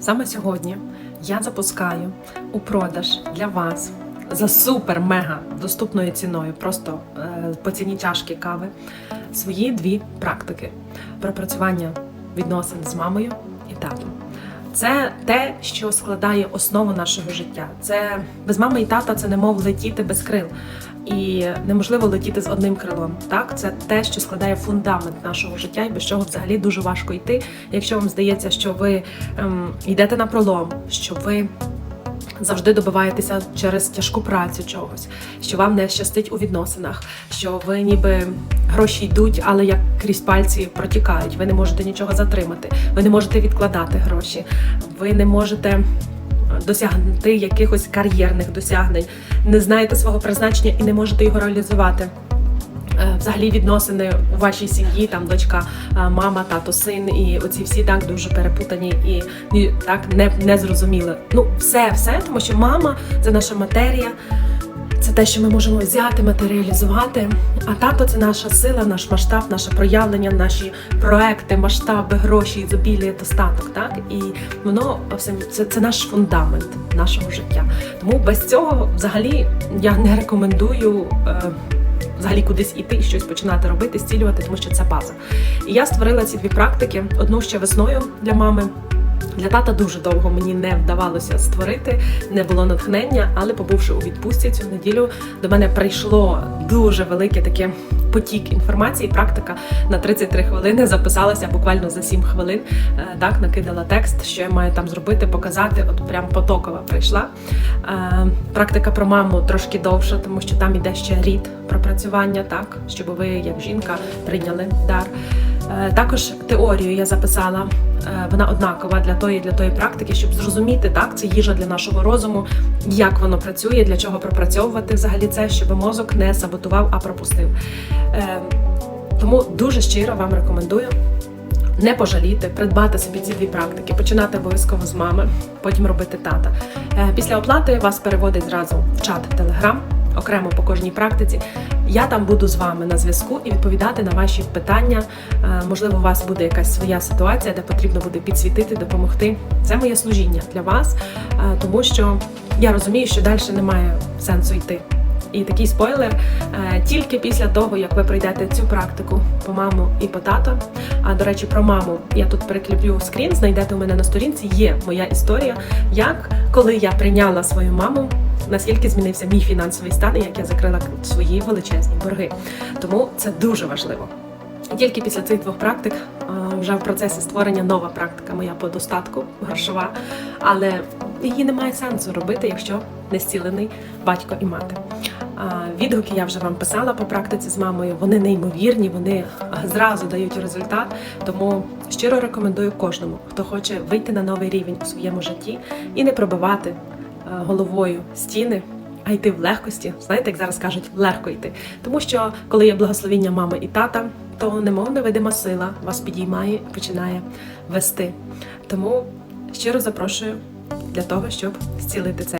Саме сьогодні я запускаю у продаж для вас за супер-мега доступною ціною, просто е, по ціні чашки кави, свої дві практики пропрацювання відносин з мамою і татом. Це те, що складає основу нашого життя. Це без мами і тата це немов летіти без крил. І неможливо летіти з одним крилом. Так, це те, що складає фундамент нашого життя, і без чого взагалі дуже важко йти. Якщо вам здається, що ви ем, йдете на пролом, що ви завжди добиваєтеся через тяжку працю чогось, що вам не щастить у відносинах, що ви ніби гроші йдуть, але як крізь пальці протікають. Ви не можете нічого затримати, ви не можете відкладати гроші, ви не можете досягнути якихось кар'єрних досягнень, не знаєте свого призначення і не можете його реалізувати. Е, Взагалі відносини у вашій сім'ї, там дочка, е, мама, тато, син, і оці всі так дуже перепутані і, так не, не зрозуміли. Ну, все, все, тому що мама це наша матерія, це те, що ми можемо взяти, матеріалізувати. А тато це наша сила, наш масштаб, наше проявлення, наші проекти, масштаби, гроші, ізобілія, достаток. Так і воно це, це наш фундамент нашого життя. Тому без цього взагалі я не рекомендую. Е, взагалі кудись іти, щось починати робити, зцілювати, тому що це база. І я створила ці дві практики: одну ще весною для мами. Для тата дуже довго мені не вдавалося створити, не було натхнення, але побувши у відпустці цю неділю, до мене прийшло дуже велике таке потік інформації. Практика на 33 хвилини записалася буквально за 7 хвилин. Е, Так накидала текст, що я маю там зробити, показати. От прям потокова прийшла. Е, Практика про маму трошки довша, тому що там іде ще рід пропрацювання, так щоб ви, як жінка, прийняли дар. Е, Також теорію я записала. Е, Вона однакова для тої для тої практики, щоб зрозуміти, так це їжа для нашого розуму, як воно працює, для чого пропрацьовувати взагалі це, щоб мозок не саботував, а пропустив. Е, Тому дуже щиро вам рекомендую не пожаліти, придбати собі ці дві практики, починати обов'язково з мами, потім робити тата. Після оплати вас переводить зразу в чат Telegram, окремо по кожній практиці. Я там буду з вами на зв'язку і відповідати на ваші питання. Е, Можливо, у вас буде якась своя ситуація, де потрібно буде підсвітити, допомогти. Це моє служіння для вас, е, тому що я розумію, що далі немає сенсу йти. І такий спойлер е, тільки після того, як ви пройдете цю практику по маму і по тато. А до речі, про маму я тут перекліплю скрін, знайдете у мене на сторінці. Є моя історія, як коли я прийняла свою маму, наскільки змінився мій фінансовий стан, і як я закрила свої величезні борги. Тому це дуже важливо. Тільки після цих двох практик вже в процесі створення нова практика моя по достатку грошова, але її немає сенсу робити, якщо не зцілений батько і мати. Відгуки я вже вам писала по практиці з мамою. Вони неймовірні, вони зразу дають результат. Тому щиро рекомендую кожному, хто хоче вийти на новий рівень у своєму житті і не пробивати головою стіни. А йти в легкості, знаєте, як зараз кажуть, легко йти. Тому що коли є благословіння мами і тата, то немов невидима сила вас підіймає і починає вести. Тому щиро запрошую для того, щоб зцілити це.